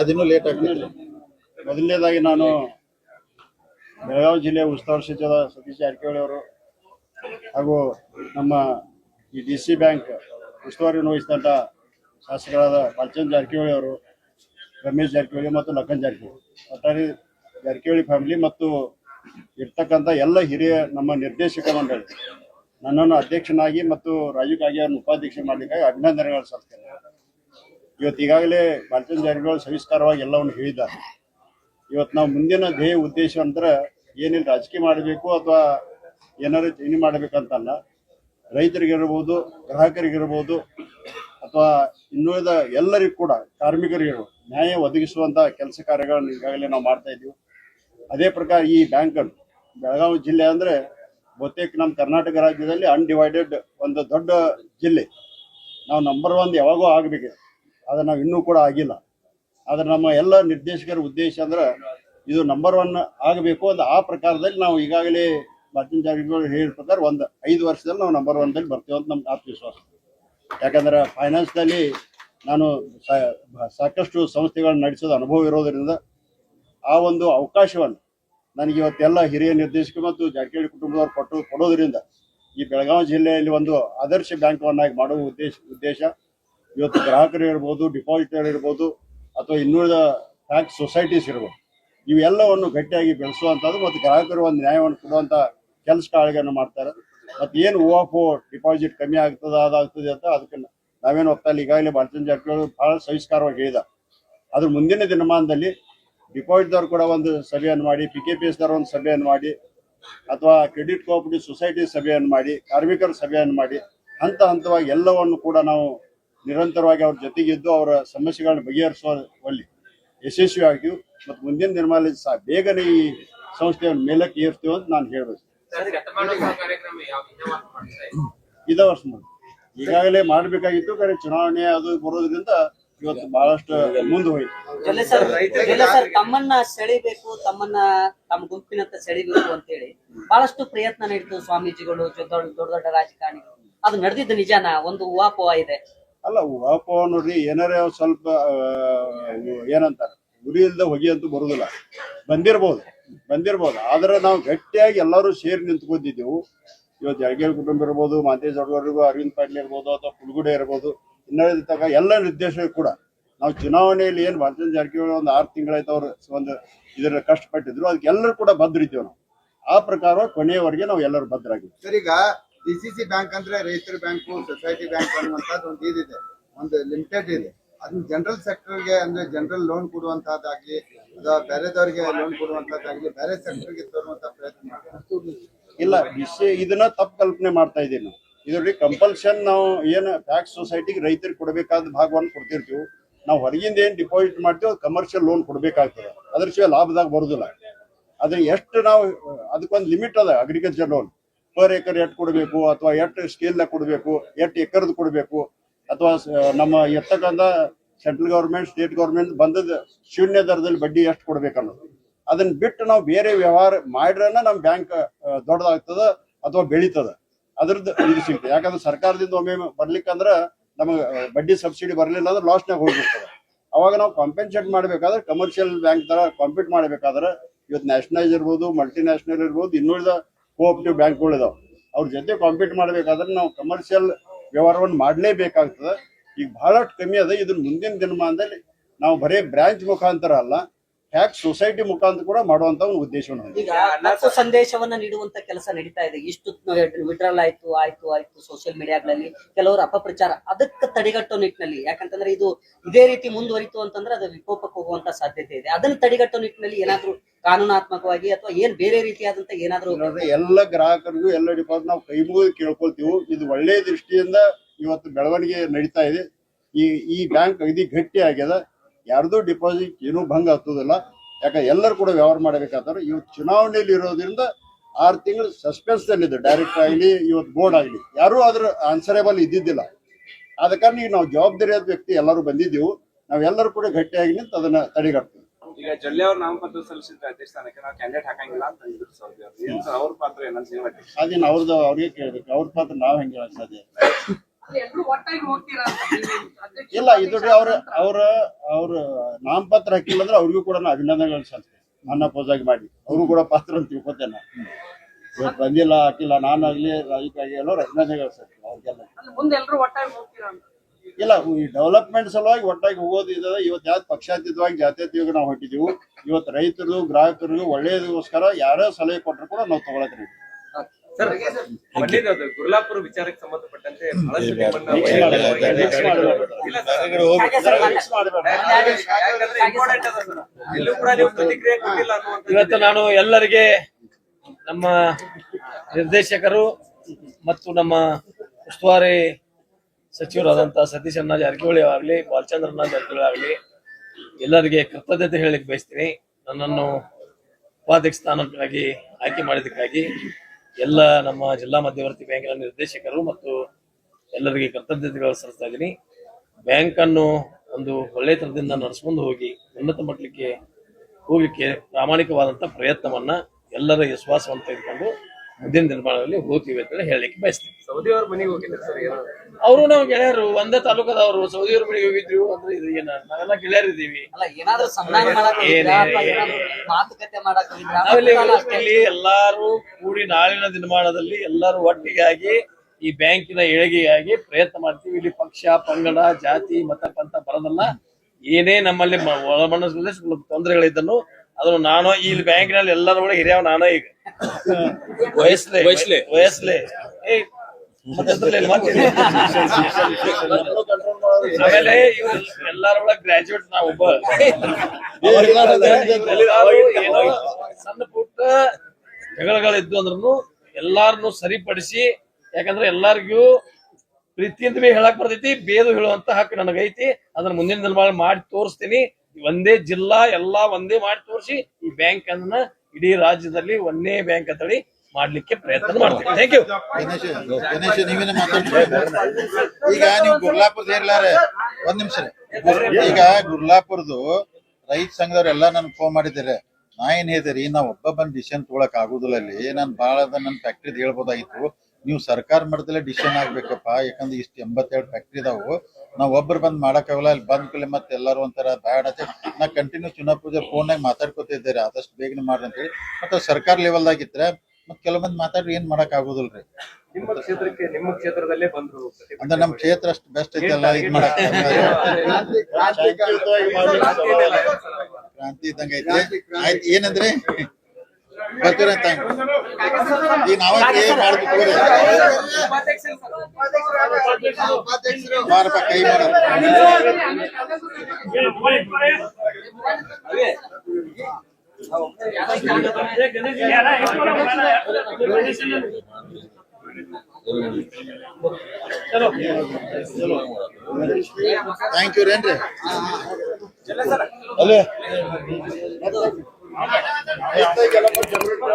ಅದಿನ್ನೂ ಲೇಟ್ ಆಗ್ತಿದೆ ಮೊದಲನೇದಾಗಿ ನಾನು ಬೆಳಗಾವಿ ಜಿಲ್ಲೆ ಉಸ್ತುವಾರಿ ಸಚಿವ ಸತೀಶ್ ಜಾರಕಿಹೊಳಿ ಅವರು ಹಾಗೂ ನಮ್ಮ ಈ ಡಿ ಸಿ ಬ್ಯಾಂಕ್ ಉಸ್ತುವಾರಿಯನ್ನು ವಹಿಸಿದಂಥ ಶಾಸಕರಾದ ಬಾಲಚಂದ್ರ ಜಾರಕಿಹೊಳಿ ಅವರು, ರಮೇಶ್ ಜಾರಕಿಹೊಳಿ ಮತ್ತು ಲಖನ್ ಜಾರಕಿಹೊಳಿ. ಒಟ್ಟಾರೆ ಜಾರಕಿಹೊಳಿ ಫ್ಯಾಮಿಲಿ ಮತ್ತು ಇರ್ತಕ್ಕಂಥ ಎಲ್ಲ ಹಿರಿಯ ನಮ್ಮ ನಿರ್ದೇಶಕ ಮಂಡಳಿ ನನ್ನನ್ನು ಅಧ್ಯಕ್ಷನಾಗಿ ಮತ್ತು ರಾಜೀವ್ ಅವರನ್ನು ಉಪಾಧ್ಯಕ್ಷ ಮಾಡಲಿಕ್ಕಾಗಿ ಅಭಿನಂದನೆಗಳು ಸಲ್ಲಿಸ್ತೇನೆ ಇವತ್ತು ಈಗಾಗಲೇ ಬಾಲಚಂದ್ರ ಜಾರಕಿಹೊಳಿ ಸವಿಸ್ತಾರವಾಗಿ ಎಲ್ಲವನ್ನು ಹೇಳಿದ್ದಾರೆ. ಇವತ್ತು ನಾವು ಮುಂದಿನ ಧ್ಯೇಯ ಉದ್ದೇಶ ಅಂದ್ರೆ ಏನಿಲ್ಲ ರಾಜಕೀಯ ಮಾಡಬೇಕು ಅಥವಾ ಏನಾದ್ರು ಚೇಂಜ್ ಮಾಡಬೇಕಂತಲ್ಲ, ರೈತರಿಗಿರ್ಬೋದು, ಗ್ರಾಹಕರಿಗಿರ್ಬೋದು ಅಥವಾ ಇನ್ನುಳಿದ ಎಲ್ಲರಿಗೂ ಕೂಡ ಕಾರ್ಮಿಕರಿಗಿರ್ಬೋದು ನ್ಯಾಯ ಒದಗಿಸುವಂತಹ ಕೆಲಸ ಕಾರ್ಯಗಳನ್ನು ಈಗಾಗಲೇ ನಾವು ಮಾಡ್ತಾ ಇದ್ದೀವಿ. ಅದೇ ಪ್ರಕಾರ ಈ ಬ್ಯಾಂಕ್ ಬೆಳಗಾವಿ ಜಿಲ್ಲೆ ಅಂದ್ರೆ ಬಹುತೇಕ ನಮ್ಮ ಕರ್ನಾಟಕ ರಾಜ್ಯದಲ್ಲಿ ಅನ್ಡಿವೈಡೆಡ್ ಒಂದು ದೊಡ್ಡ ಜಿಲ್ಲೆ. ನಾವು ನಂಬರ್ ಒನ್ ಯಾವಾಗೂ ಆಗಬೇಕು. ಆದ್ರೆ ನಾವು ಇನ್ನೂ ಕೂಡ ಆಗಿಲ್ಲ. ಆದ್ರೆ ನಮ್ಮ ಎಲ್ಲ ನಿರ್ದೇಶಕರ ಉದ್ದೇಶ ಅಂದ್ರೆ ಇದು ನಂಬರ್ ಒನ್ ಆಗಬೇಕು ಅಂತ ಆ ಪ್ರಕಾರದಲ್ಲಿ ನಾವು ಈಗಾಗಲೇ ಬಾಚಿನ್ ಜಾರಿಗಳು ಹೇಳಿದ ಪ್ರಕಾರ ಒಂದು ಐದು ವರ್ಷದಲ್ಲಿ ನಾವು ನಂಬರ್ ಒನ್ದಲ್ಲಿ ಬರ್ತೀವಿ ಅಂತ ನಮ್ಗೆ ಆತ್ಮವಿಶ್ವಾಸ. ಯಾಕಂದ್ರೆ ಫೈನಾನ್ಸ್ನಲ್ಲಿ ನಾನು ಸಾಕಷ್ಟು ಸಂಸ್ಥೆಗಳನ್ನ ನಡೆಸೋದು ಅನುಭವ ಇರೋದರಿಂದ ಆ ಒಂದು ಅವಕಾಶವನ್ನು ನನಗೆ ಇವತ್ತೆಲ್ಲ ಹಿರಿಯ ನಿರ್ದೇಶಕ ಮತ್ತು ಜಾರಕಿಹೊಳಿ ಕುಟುಂಬದವರು ಕೊಟ್ಟು ಕೊಡೋದ್ರಿಂದ ಈ ಬೆಳಗಾವಿ ಜಿಲ್ಲೆಯಲ್ಲಿ ಒಂದು ಆದರ್ಶ ಬ್ಯಾಂಕವನ್ನಾಗಿ ಮಾಡುವ ಉದ್ದೇಶ ಉದ್ದೇಶ ಇವತ್ತು ಗ್ರಾಹಕರು ಇರ್ಬೋದು ಡಿಪಾಸಿಟರ್ ಇರ್ಬೋದು, ಅಥವಾ ಇನ್ನುಳಿದ ಟ್ಯಾಕ್ಸ್ ಸೊಸೈಟೀಸ್ ಇರ್ಬೋದು. ಇವೆಲ್ಲವನ್ನು ಗಟ್ಟಿಯಾಗಿ ಬೆಳೆಸುವಂಥದ್ದು ಮತ್ತು ಗ್ರಾಹಕರು ಒಂದು ನ್ಯಾಯವನ್ನು ಕೊಡುವಂಥ ಕೆಲಸ ಕಾರ್ಯಗಳನ್ನು ಮಾಡ್ತಾರೆ. ಮತ್ತು ಏನು ಓ ಡಿಪಾಸಿಟ್ ಕಮ್ಮಿ ಆಗ್ತದ, ಅದಾಗ್ತದೆ ಅಂತ ಅದಕ್ಕೆ ನಾವೇನು ಒತ್ತಲ್ಲಿ ಈಗಾಗಲೇ ಭಾರತೀಯ ಜಾರಕಿಹೊಳಿ ಬಹಳ ಸವಿಸ್ಕಾರವಾಗಿ ಹೇಳಿದ. ಅದ್ರ ಮುಂದಿನ ದಿನಮಾನದಲ್ಲಿ ಡಿಪಾಸಿಟ್ದವ್ರು ಕೂಡ ಒಂದು ಸಭೆಯನ್ನು ಮಾಡಿ ಪಿ ಕೆ ಪಿ ಎಸ್ದವ್ರ ಒಂದು ಸಭೆಯನ್ನು ಮಾಡಿ ಅಥವಾ ಕ್ರೆಡಿಟ್ ಕೋಆಪರೇಟಿವ್ ಸೊಸೈಟಿ ಸಭೆಯನ್ನು ಮಾಡಿ ಕಾರ್ಮಿಕರ ಸಭೆಯನ್ನು ಮಾಡಿ ಹಂತ ಹಂತವಾಗಿ ಎಲ್ಲವನ್ನು ಕೂಡ ನಾವು ನಿರಂತರವಾಗಿ ಅವ್ರ ಜೊತೆಗಿದ್ದು ಅವರ ಸಮಸ್ಯೆಗಳನ್ನ ಬಗೆಹರಿಸುವಲ್ಲಿ ಯಶಸ್ವಿ ಆಗಿವು ಮತ್ತು ಮುಂದಿನ ದಿನಮಾನದಲ್ಲಿ ಸಹ ಬೇಗನೆ ಈ ಸಂಸ್ಥೆಯನ್ನು ಮೇಲಕ್ಕೆ ಏರ್ತೀವಿ ಅಂತ ನಾನು ಹೇಳಬೇಕು? ಇದ ವರ್ಷ ಈಗಾಗಲೇ ಮಾಡಬೇಕಾಗಿತ್ತು ಕರೆ ಚುನಾವಣೆ ಅದು ಬರೋದ್ರಿಂದ ಇವತ್ತು ಬಹಳಷ್ಟು ಮುಂದೆ ಹೋಯ್ತು ಸರ್ ಇಲ್ಲ ಸರ್ ತಮ್ಮನ್ನ ಸೆಳಿಬೇಕು ತಮ್ಮನ್ನ ತಮ್ಮ ಗುಂಪಿನಂತ ಸೆಳಿಬೇಕು ಅಂತೇಳಿ ಬಹಳಷ್ಟು ಪ್ರಯತ್ನ ನಡೀತು ಸ್ವಾಮೀಜಿಗಳು ದೊಡ್ಡ ದೊಡ್ಡ ದೊಡ್ಡ ರಾಜಕಾರಣಿಗಳು. ಅದು ನಡೆದಿದ್ದು ನಿಜಾನ? ಒಂದು ಊಹಾಪೋಹ ಇದೆ. ಅಲ್ಲ ವಾಪ ನೋಡ್ರಿ ಏನಾರ ಸ್ವಲ್ಪ ಏನಂತಾರೆ ಗುರಿ ಇಲ್ದ ಹೊಗೆ ಅಂತೂ ಬರುದಿಲ್ಲ. ಬಂದಿರಬಹುದು ಬಂದಿರ್ಬೋದು. ಆದ್ರೆ ನಾವು ಗಟ್ಟಿಯಾಗಿ ಎಲ್ಲರೂ ಸೇರಿ ನಿಂತ್ಕೊಂಡಿದ್ದೆವು. ಇವತ್ತು ಜಾರಕಿಹೊಳಿ ಕುಟುಂಬ ಇರ್ಬೋದು ಮಾತೇಶ್ ದೊಡ್ಡವರಿಗೂ ಅರವಿಂದ್ ಪಾಟೀಲ್ ಇರ್ಬೋದು ಅಥವಾ ಪುಲ್ಗುಡೆ ಇರ್ಬೋದು ಇನ್ನಿತಕ್ಕ ಎಲ್ಲ ನಿರ್ದೇಶಕರು ಕೂಡ ನಾವು ಚುನಾವಣೆಯಲ್ಲಿ ಏನು ಭಾರತ ಜಾರಕಿಹೊಳಿ ಒಂದು ಆರು ತಿಂಗಳಾಯ್ತು ಅವರು ಒಂದು ಇದರ ಕಷ್ಟಪಟ್ಟಿದ್ರು ಅದಕ್ಕೆ ಎಲ್ಲರೂ ಕೂಡ ಬದ್ರಿದ್ದೇವೆ ನಾವು. ಆ ಪ್ರಕಾರ ಕೊನೆಯವರೆಗೆ ನಾವು ಎಲ್ಲರೂ ಭದ್ರಾಗಿದ್ದೀವಿ ಸರ್ ಈಗ ಡಿ ಸಿ ಸಿ ಬ್ಯಾಂಕ್ ಅಂದ್ರೆ ರೈತರ ಬ್ಯಾಂಕ್ ಸೊಸೈಟಿ ಬ್ಯಾಂಕ್ ಅನ್ನುವಂಥದ್ದು ಒಂದು ಇದಿದೆ ಒಂದು ಲಿಮಿಟೆಡ್ ಇದೆ. ಅದನ್ನ ಜನರಲ್ ಸೆಕ್ಟರ್ಗೆ ಅಂದ್ರೆ ಜನರಲ್ ಲೋನ್ ಕೊಡುವಂತಹದ್ದಾಗ್ಲಿ ಅಥವಾ ಬೇರೆದವರಿಗೆ ಲೋನ್ ಕೊಡುವಂತಹದ್ದಾಗ್ಲಿ ಬೇರೆ ಸೆಕ್ಟರ್ಗೆ ತರುವಂತ ಪ್ರಯತ್ನ ಮಾಡ್ತಾರೆ? ಇಲ್ಲ ವಿಷಯ ಇದನ್ನ ತಪ್ಪು ಕಲ್ಪನೆ ಮಾಡ್ತಾ ಇದ್ದೀವಿ ನಾವು ಇದರಲ್ಲಿ ಕಂಪಲ್ಷನ್ ನಾವು ಏನು ಟ್ಯಾಕ್ಸ್ ಸೊಸೈಟಿಗೆ ರೈತರಿಗೆ ಕೊಡಬೇಕಾದ ಭಾಗವನ್ನು ಕೊಡ್ತಿರ್ತೀವಿ. ನಾವು ಹೊರಗಿಂದ ಏನು ಡಿಪಾಸಿಟ್ ಮಾಡ್ತೀವಿ ಅದು ಕಮರ್ಷಿಯಲ್ ಲೋನ್ ಕೊಡಬೇಕಾಗ್ತದೆ. ಅದ್ರ ಶಿವಾಯ ಲಾಭದಾಗ ಬರೋದಿಲ್ಲ. ಅದ್ರ ಎಷ್ಟು ನಾವು, ಅದಕ್ಕೊಂದು ಲಿಮಿಟ್ ಅದ ಅಗ್ರಿಕಲ್ಚರ್ ಲೋನ್ ಪರ್ ಏಕರ್ ಎಷ್ಟು ಕೊಡಬೇಕು, ಅಥವಾ ಎಷ್ಟು ಸ್ಕೇಲ್ನಾಗ ಕೊಡಬೇಕು, ಎಷ್ಟು ಎಕರ್ದು ಕೊಡಬೇಕು, ಅಥವಾ ನಮ್ಮ ಎತ್ತಕ್ಕಂಥ ಸೆಂಟ್ರಲ್ ಗೌರ್ಮೆಂಟ್ ಸ್ಟೇಟ್ ಗೌರ್ಮೆಂಟ್ ಬಂದದ ಶೂನ್ಯ ದರದಲ್ಲಿ ಬಡ್ಡಿ ಎಷ್ಟು ಕೊಡ್ಬೇಕು ಅನ್ನೋದು ಅದನ್ನ ಬಿಟ್ಟು ನಾವು ಬೇರೆ ವ್ಯವಹಾರ ಮಾಡ್ರನ ನಮ್ಮ ಬ್ಯಾಂಕ್ ದೊಡ್ಡದಾಗ್ತದ ಅಥವಾ ಬೆಳೀತದ. ಅದ್ರದ್ದು ಇದು ಸಿಗ್ತದೆ ಯಾಕಂದ್ರೆ ಸರ್ಕಾರದಿಂದ ಒಮ್ಮೆ ಬರ್ಲಿಕ್ಕಂದ್ರ ನಮಗೆ ಬಡ್ಡಿ ಸಬ್ಸಿಡಿ ಬರಲಿಲ್ಲ ಅಂದ್ರೆ ಲಾಸ್ನಾಗ ಹೋಗ್ಬಿಡ್ತದೆ. ಅವಾಗ ನಾವು ಕಾಂಪೆನ್ಸೇಟ್ ಮಾಡ್ಬೇಕಾದ್ರೆ ಕಮರ್ಷಿಯಲ್ ಬ್ಯಾಂಕ್ ತರ ಕಾಂಪೀಟ್ ಮಾಡಬೇಕಾದ್ರೆ ಇವತ್ತು ನ್ಯಾಷನಲೈಸ್ ಇರ್ಬೋದು ಮಲ್ಟಿ ನ್ಯಾಷನಲ್ ಇರ್ಬೋದು, ಇನ್ನುಳಿದ ಕೋಆಪರೇಟಿವ್ ಬ್ಯಾಂಕ್ಗಳು ಇದಾವೆ. ಅವ್ರ ಜೊತೆ ಕಾಂಪೀಟ್ ಮಾಡಬೇಕಾದ್ರೆ ನಾವು ಕಮರ್ಷಿಯಲ್ ವ್ಯವಹಾರವನ್ನು ಮಾಡಲೇಬೇಕಾಗ್ತದೆ. ಈಗ ಬಹಳಷ್ಟು ಕಮ್ಮಿ ಅದ. ಇದನ್ನ ಮುಂದಿನ ದಿನಮಾನದಲ್ಲಿ ನಾವು ಬರೇ ಬ್ರಾಂಚ್ ಮುಖಾಂತರ ಅಲ್ಲ ಟ್ಯಾಕ್ಸ್ ಸೊಸೈಟಿ ಮುಖಾಂತರ ಕೂಡ ಮಾಡುವಂತ ಒಂದು ಉದ್ದೇಶವನ್ನು ಹೊಂದಿದೆ. ಈಗ ಸಂದೇಶವನ್ನ ನೀಡುವಂತ ಕೆಲಸ ನಡೀತಾ ಇದೆ. ಇಷ್ಟು ವಿಡ್ರಾಲ್ ಆಯ್ತು ಆಯ್ತು ಆಯ್ತು ಸೋಷಿಯಲ್ ಮೀಡಿಯಾಗಳಲ್ಲಿ ಕೆಲವರು ಅಪಪ್ರಚಾರ. ಅದಕ್ಕೆ ತಡೆಗಟ್ಟೋ ನಿಟ್ಟಿನಲ್ಲಿ ಯಾಕಂತಂದ್ರೆ ಇದು ಇದೇ ರೀತಿ ಮುಂದುವರಿತು ಅಂತಂದ್ರೆ ಅದು ವಿಕೋಪಕ್ಕೆ ಹೋಗುವಂತ ಸಾಧ್ಯತೆ ಇದೆ. ಅದನ್ನ ತಡೆಗಟ್ಟೋ ನಿಟ್ಟಿನಲ್ಲಿ ಏನಾದ್ರೂ ಕಾನೂನಾತ್ಮಕವಾಗಿ ಅಥವಾ ಏನ್ ಬೇರೆ ರೀತಿಯಾದಂತ ಏನಾದ್ರೂ ನೋಡ್ರಿ ಎಲ್ಲ ಗ್ರಾಹಕರಿಗೂ ಎಲ್ಲ ಡಿಪಾರ್ಟ್ ನಾವು ಕೈ ಮುಗಿದು ಕೇಳ್ಕೊಳ್ತೀವಿ. ಇದು ಒಳ್ಳೆಯ ದೃಷ್ಟಿಯಿಂದ ಇವತ್ತು ಬೆಳವಣಿಗೆ ನಡೀತಾ ಇದೆ. ಈ ಈ ಬ್ಯಾಂಕ್ ಅಗದಿ ಗಟ್ಟಿ ಆಗ್ಯದ ಯಾರ್ದು ಡಿಪಾಸಿಟ್ ಏನೂ ಭಂಗ ಹತ್ತುದಿಲ್ಲ ಯಾಕಂದ್ರೆ ಎಲ್ಲರೂ ಕೂಡ ವ್ಯವಹಾರ ಮಾಡಬೇಕಾದ್ರೆ ಇವತ್ತು ಚುನಾವಣೆಯಲ್ಲಿ ಇರೋದ್ರಿಂದ ಆರು ತಿಂಗಳು ಸಸ್ಪೆನ್ಸ್ ಇದೆ ಡೈರೆಕ್ಟ್ ಆಗಲಿ ಇವತ್ತು ಬೋರ್ಡ್ ಆಗಲಿ. ಯಾರೂ ಅದ್ರ ಆನ್ಸರೇಬಲ್ ಇದ್ದಿದ್ದಿಲ್ಲ. ಆದ ಕಾರಣ ಈಗ ನಾವು ಜವಾಬ್ದಾರಿಯಾದ ವ್ಯಕ್ತಿ ಎಲ್ಲರೂ ಬಂದಿದ್ದೀವಿ. ನಾವೆಲ್ಲರೂ ಕೂಡ ಗಟ್ಟಿಯಾಗಿ ನಿಂತು ಅದನ್ನ ತಡೆಗಟ್ತೀವಿ. ಈಗ ಜೊಲ್ಲೆ ಅವ್ರ ನಾಮಪತ್ರ ಸಲ್ಲಿಸಿದ್ರೆ ಅಧ್ಯಕ್ಷ ಸ್ಥಾನಕ್ಕೆ ನಾವು ಕ್ಯಾಂಡಿಡೇಟ್ ಹಾಕಂಗಿಲ್ಲ ಅಂತ ಅವರು. ಸರ್ ಅವ್ರ ಪಾತ್ರ ಏನಂತ ಅದೇನು ಅವ್ರದ್ದು ಅವ್ರಿಗೆ ಕೇಳ್ಬೇಕು. ಅವ್ರ ಪಾತ್ರ ನಾವ್ ಹೆಂಗೆ ಸಾಧ್ಯ? ಇಲ್ಲ ಇದು ಅವ್ರ ಅವ್ರ ಅವ್ರ ನಾಮಪತ್ರ ಹಾಕಿಲ್ಲ ಅಂದ್ರೆ ಅವ್ರಿಗೂ ಕೂಡ ನಾನು ಅಭಿನಂದನೆಗಳು ಸಲ್ಲಿಸ್ತೇನೆ ನನ್ನ ಪೋಸಾಗಿ ಮಾಡಿ. ಅವರು ಕೂಡ ಪಾತ್ರ ಅಂತ ತಿಳ್ಕೊತೇನೆ ಇವತ್ತು ಬಂದಿಲ್ಲ ಹಾಕಿಲ್ಲ ನಾನಾಗ್ಲಿ ರಾಜಕಾಗಿ ಹೇಳೋರು ಅಭಿನಂದನೆಗಳು ಸಲ್ಲಿಸ್ತೇನೆ ಅವ್ರಿಗೆಲ್ಲ. ಇಲ್ಲ ಈ ಡೆವಲಪ್ಮೆಂಟ್ ಸಲುವಾಗಿ ಒಟ್ಟಾಗಿ ಹೋಗೋದು ಇದ್ದಾವೆ ಇವತ್ತು ಯಾವ್ದು ಪಕ್ಷಾತೀತವಾಗಿ ಜಾತ್ಯತೀತವಾಗಿ ನಾವು ಹೊಟ್ಟಿದ್ದೀವಿ ಇವತ್ತು ರೈತರು ಗ್ರಾಹಕರಿಗೂ ಒಳ್ಳೇದಕ್ಕೋಸ್ಕರ ಯಾರೇ ಸಲಹೆ ಕೊಟ್ಟರು ಕೂಡ ನಾವು ತಗೊಳಕ್ ready. ಸರ್ ಬಂದಿದ್ದು ಗುರ್ಲಾಪುರ ವಿಚಾರಕ್ಕೆ ಸಂಬಂಧಪಟ್ಟಂತೆ ಇವತ್ತು ನಾನು ಎಲ್ಲರಿಗೆ ನಮ್ಮ ನಿರ್ದೇಶಕರು ಮತ್ತು ನಮ್ಮ ಉಸ್ತುವಾರಿ ಸಚಿವರಾದಂತಹ ಸತೀಶ್ ಅಣ್ಣ ಜಾರಕಿಹೊಳಿ ಆಗಲಿ ಬಾಲಚಂದ್ರಣ್ಣ ಜಾರಕಿಹೊಳಿ ಆಗಲಿ ಎಲ್ಲರಿಗೆ ಕೃತಜ್ಞತೆ ಹೇಳಲಿಕ್ಕೆ ಬಯಸ್ತೀನಿ. ನನ್ನನ್ನು ಉಪಾಧ್ಯಕ್ಷ ಸ್ಥಾನಕ್ಕಾಗಿ ಆಯ್ಕೆ ಮಾಡಿದ್ದಕ್ಕಾಗಿ ಎಲ್ಲ ನಮ್ಮ ಜಿಲ್ಲಾ ಮಧ್ಯವರ್ತಿ ಬ್ಯಾಂಕಿನ ನಿರ್ದೇಶಕರು ಮತ್ತು ಎಲ್ಲರಿಗೆ ಕೃತಜ್ಞತೆಗಳು ಸಲ್ಲಿಸ್ತಾ ಇದ್ದೀನಿ. ಬ್ಯಾಂಕ್ ಅನ್ನು ಒಂದು ಒಳ್ಳೆತನದಿಂದ ನಡೆಸ್ಕೊಂಡು ಹೋಗಿ ಉನ್ನತ ಮಟ್ಟಕ್ಕೆ ಹೋಗಲಿಕ್ಕೆ ಪ್ರಾಮಾಣಿಕವಾದಂತ ಪ್ರಯತ್ನವನ್ನ ಎಲ್ಲರ ವಿಶ್ವಾಸವನ್ನು ತೆಗೆದುಕೊಂಡು ಮುಂದಿನ ನಿರ್ಮಾಣದಲ್ಲಿ ಹೋಗ್ತೀವಿ ಅಂತ ಹೇಳಿ ಹೇಳಲಿಕ್ಕೆ ಬಯಸ್ತೀನಿ ಸೌದಿ ಅವ್ರ ಮನೆಗೆ ಹೋಗಿದ್ರು ಸರ್ ಏನೋ ಅವರು ನಾವು ಗೆಳೆಯರು ಒಂದೇ ತಾಲೂಕದವರು ಸೌದಿಯವ್ರ ಮನೆಗೆ ಹೋಗಿದ್ರು ಅಂದ್ರೆ ಇದು ಏನ ನಾವೆಲ್ಲ ಗೆಳೆಯರಿದ್ದೀವಿ ಅಲ್ಲ ಏನಾದ್ರೂ ಸನ್ಮಾನ ಮಾಡಕ್ ಹೋಗಿದ್ರಾ ಅಥವಾ ಏನಾದ್ರೂ ಮಾತುಕತೆ ಮಾಡಕ್ ಹೋಗಿದ್ರಾ? ನಾವಿಲ್ಲಿ ಮತದಾನ ಅಷ್ಟೇ. ಇಲ್ಲಿ ಎಲ್ಲಾರು ಕೂಡಿ ನಾಳಿನ ದಿನಮಾನದಲ್ಲಿ ಎಲ್ಲರೂ ಒಟ್ಟಿಗಾಗಿ ಈ ಬ್ಯಾಂಕಿನ ಏಳಿಗೆಗಾಗಿ ಪ್ರಯತ್ನ ಮಾಡ್ತೀವಿ ಇಲ್ಲಿ ಪಕ್ಷ ಪಂಗಡ ಜಾತಿ ಮತ ಪಂಥ ಬರೋದಲ್ಲ ಏನೇ ನಮ್ಮಲ್ಲಿ ಮ- ಒಳಮನಸ್ಸಿನಲ್ಲಿ ಸ್ವಲ್ಪ ತೊಂದರೆಗಳಿದ್ದನ್ನು ಅದನ್ನು ನಾನು ಈ ಬ್ಯಾಂಕಿನಲ್ಲಿ ಎಲ್ಲರ ಒಳಗೆ ಹಿರಿಯವ ನಾನೇ ಈಗ ವಯಸ್ಲೆ? ಆಮೇಲೆ ಇವ್ರು ಎಲ್ಲರೊಳಗೆ ಗ್ರಾಜುಯೇಟ್ ನಾವು ಒಬ್ಬ. ಎಲ್ಲಾರು ಏನೋ ಸಣ್ಣ ಪುಟ್ಟ ಜಗಳಗಳಿದ್ದು ಅಂದ್ರೂ ಎಲ್ಲಾರನ್ನು ಸರಿಪಡಿಸಿ ಯಾಕಂದ್ರೆ ಎಲ್ಲಾರ್ಗೂ ಪ್ರೀತಿಯಿಂದ ಬಿ ಹೇಳಕ್ ಬರ್ತೈತಿ ಬೇದು ಹೇಳುವಂತ ಹಕ್ಕು ನನಗೈತಿ. ಅದನ್ನ ಮುಂದಿನ ದಿನಮಾನ ಮಾಡಿ ತೋರಿಸ್ತೀನಿ. ಒಂದೇ ಜಿಲ್ಲಾ ಎಲ್ಲಾ ಒಂದೇ ಮಾಡಿ ತೋರಿಸಿ ಈ ಬ್ಯಾಂಕ್ ಅನ್ನ ಇಡೀ ರಾಜ್ಯದಲ್ಲಿ ಒಂದೇ ಬ್ಯಾಂಕ್ ಅಂತೇಳಿ ಮಾಡ್ಲಿಕ್ಕೆ ಪ್ರಯತ್ನ ಮಾಡ್ತೀವಿ. ಈಗ ನೀವು ಗುರ್ಲಾಪುರ ಒಂದ್ ನಿಮಿಷ ಈಗ ಗುರ್ಲಾಪುರದು ರೈತ ಸಂಘದವ್ರು ಎಲ್ಲ ನನ್ ಫೋನ್ ಮಾಡಿದ್ದಾರೆ. ನಾ ಏನ್ ಹೇಳ್ತೀರಿ ನಾ ಒಬ್ಬ ಬಂದ್ ಡಿಸಿಷನ್ ತಗೊಳಕ್ ಆಗುದಿಲ್ಲ ಅಲ್ಲಿ. ನಾನ್ ಬಾಳ ನನ್ ಫ್ಯಾಕ್ಟ್ರಿದ್ ಹೇಳ್ಬೋದಾಗಿತ್ತು. ನೀವು ಸರ್ಕಾರ ಮಟ್ಟದಲ್ಲೇ ಡಿಸಿಷನ್ ಆಗ್ಬೇಕಪ್ಪ, ಯಾಕಂದ್ರೆ ಇಷ್ಟ ಎಂಬತ್ತೆರಡು ಫ್ಯಾಕ್ಟ್ರಿ ಇದಾವು. ನಾವ್ ಒಬ್ರು ಬಂದ್ ಮಾಡಕ್ಕಾಗಲ್ಲ ಅಲ್ಲಿ ಬಂದ್ ಕೂಡಲೇ ಮತ್ತೆ ಎಲ್ಲಾರು ಒಂಥರ ಬ್ಯಾಡ ಅಂತ ನಾ ಕಂಟಿನ್ಯೂ ಚುನಾವ್ ಪೂಜೆ ಫೋನಾಗ ಮಾತಾಡ್ಕೊತಿದ್ದಾರೆ ಆದಷ್ಟು ಬೇಗನೆ ಮಾಡ್ರಿ ಅಂತೇಳಿ ಮತ್ತೆ ಸರ್ಕಾರ ಲೆವೆಲ್ದಾಗ ಇದ್ರೆ ಮತ್ ಕೆಲವೊಂದ್ ಮಾತಾಡ್ರಿ ಏನ್ ಮಾಡಕ್ ಆಗೋದಿಲ್ರಿ. ನಿಮ್ಮ ಕ್ಷೇತ್ರಕ್ಕೆ ನಿಮ್ಮ ಕ್ಷೇತ್ರದಲ್ಲೇ ಬಂದ್ರು ಅಂದ್ರೆ ನಮ್ ಕ್ಷೇತ್ರ ಅಷ್ಟು ಬೆಸ್ಟ್ ಐತಲ್ಲ ಇದ್ ಮಾಡಕ್ ಕ್ರಾಂತಿ ಇದ್ದಂಗ ಐತಿ. ಆಯ್ತು ಏನಂದ್ರೆ? ಬರ್ತೀರಂತ ಈಗ ನಾವೇ ಮಾಡ್ಬೇಕು ಬಾರಪ್ಪ ಕೈ ಮಾಡ ಥ್ಯಾಂಕ್ ಯು ರೇನ್ರಿ ಅಲ್ಲೇ ಮತ್ತೆ ಕೆಲವೊಂದು ಜನರು